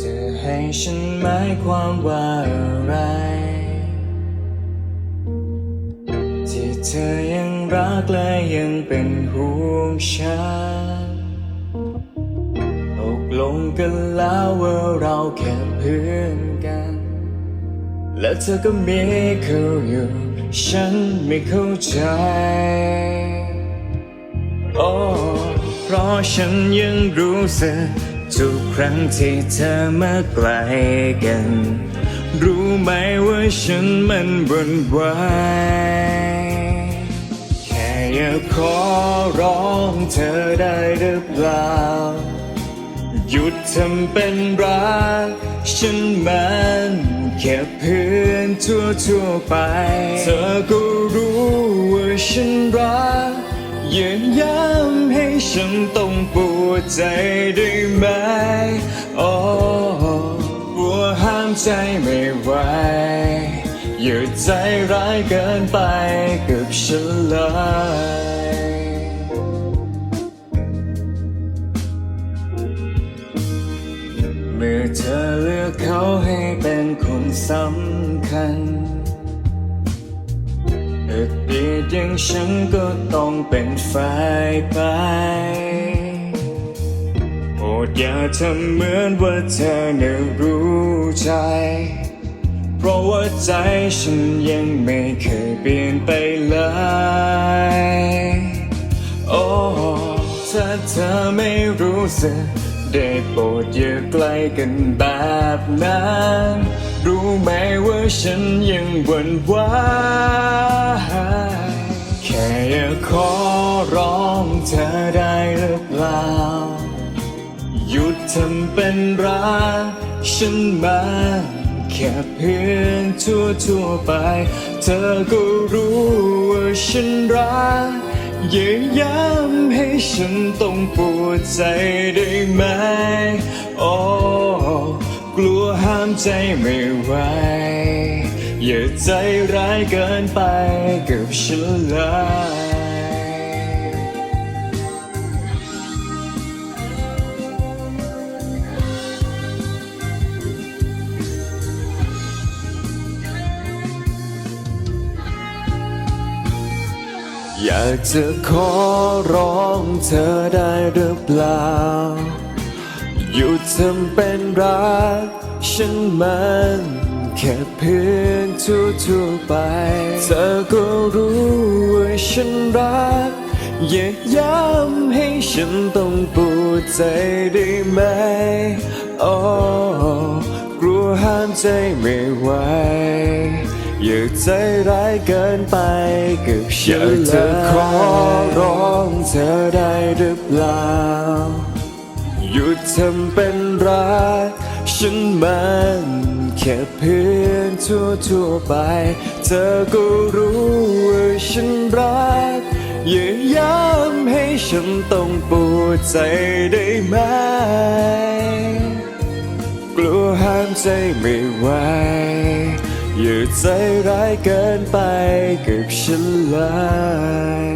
จะให้ฉันหมายความว่าอะไร ที่เธอยังรักและยังเป็นห่วงฉัน กันแล้วว่าเราแค่เพื่อนกัน และเธอก็มีเขาอยู่ ฉันไม่เข้าใจ โอ้ เพราะฉันยังรู้สึกทุกครั้งที่เธอมาใกลกัน รู้ไหมว่าฉันมันบุนไหวายแค่อยากขอร้องเธอได้หรือเปล่า หยุด ทำเป็นรัก ฉันมันแค่เพื่อนทั่วทั่วไป เธอก็รู้ว่าฉันรักอย่าย้ำให้ฉันต้องปวดใจได้ไหมโอ้กลัวห้ามใจไม่ไหวอย่าใจร้ายเกินไปกับฉันเลย เมื่อเธอเลือกเขาให้เป็นคนสำคัญอกเดีดอย่างฉันก็ต้องเป็นฝ่ายไปโปรดอย่าทำเหมือนว่าเธอเนี่ยรู้ใจ เพราะว่าใจฉันยังไม่เคยเปลี่ยนไปเลยโอ้ถ้าเธอไม่รู้สึก ได้โปรดอย่าใกล้กันแบบนั้นรู้ไหมว่าฉันยังหวั่นไหวแค่อยากขอร้องเธอได้หรือเปล่า หยุดทำเป็นรักฉันมาแค่เพื่อนทั่วทั่วไป เธอก็รู้ว่าฉันรัก อย่าย้ำให้ฉันต้องปวดใจได้ไหมโอ้กลัวห้ามใจไม่ไหวอย่าใจร้ายเกินไปกับฉันเลย อยากจะขอร้องเธอได้หรือเปล่า หยุดทำเป็นรัก ฉันมันแค่เพื่อนทั่วทั่วๆไป เธอก็รู้ว่าฉันรัก อย่าย้ำให้ฉันต้องปวดใจได้ไหมโอ้กลัวห้ามใจไม่ไหว อย่าใจร้ายเกินไปกับฉันอยากจะขอร้องเธอได้หรือเปล่า หยุดทำเป็นรัก ฉันมันแค่เพื่อนทั่วทั่วไป เธอก็รู้ว่าฉันรักอย่าย้ำให้ฉันต้องปวดใจได้ไหม กลัวห้ามใจไม่ไหว อย่าใจร้ายเกินไปกับฉันเลย